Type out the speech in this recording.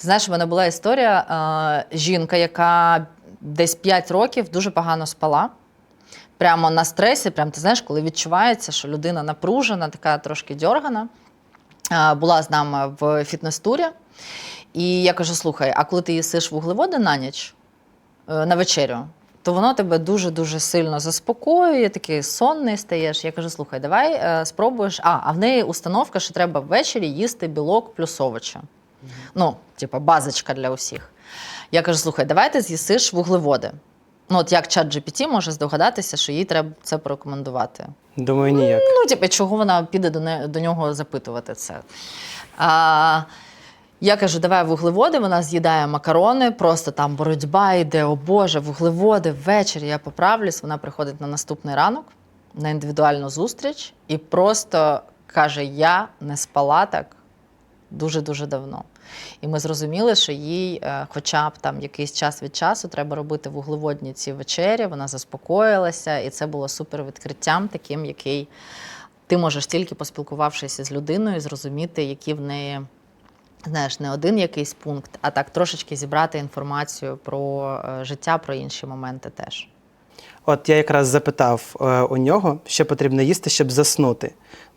Ти знаєш, в мене була історія е, жінка, яка десь 5 років дуже погано спала. Прямо на стресі, прям ти знаєш, коли відчувається, що людина напружена, така трошки дьоргана. Е, була з нами в фітнес-турі. І я кажу: слухай, а коли ти їсиш вуглеводи на ніч, е, на вечерю, то воно тебе дуже-дуже сильно заспокоює, такий сонний стаєш. Я кажу, слухай, давай е, спробуєш. А, а в неї установка, що треба ввечері їсти білок плюс овочі. Ну, типа, базочка для усіх. Я кажу, слухай, давай ти з'їсиш вуглеводи. Ну, от як чат GPT може здогадатися, що їй треба це порекомендувати. Думаю, ніяк. Ну, типу, чого вона піде до, не, до нього запитувати це? А, я кажу, давай вуглеводи, вона з'їдає макарони, просто там боротьба йде, о Боже, вуглеводи, ввечері я поправлюсь. Вона приходить на наступний ранок на індивідуальну зустріч і просто каже: Я не спала так дуже-дуже давно. І ми зрозуміли, що їй, е, хоча б там якийсь час від часу, треба робити вуглеводні ці вечері. Вона заспокоїлася, і це було супер відкриттям, таким, який ти можеш тільки поспілкувавшися з людиною, зрозуміти, які в неї. Знаєш, не один якийсь пункт, а так трошечки зібрати інформацію про е, життя, про інші моменти теж. От я якраз запитав е, у нього, що потрібно їсти, щоб заснути.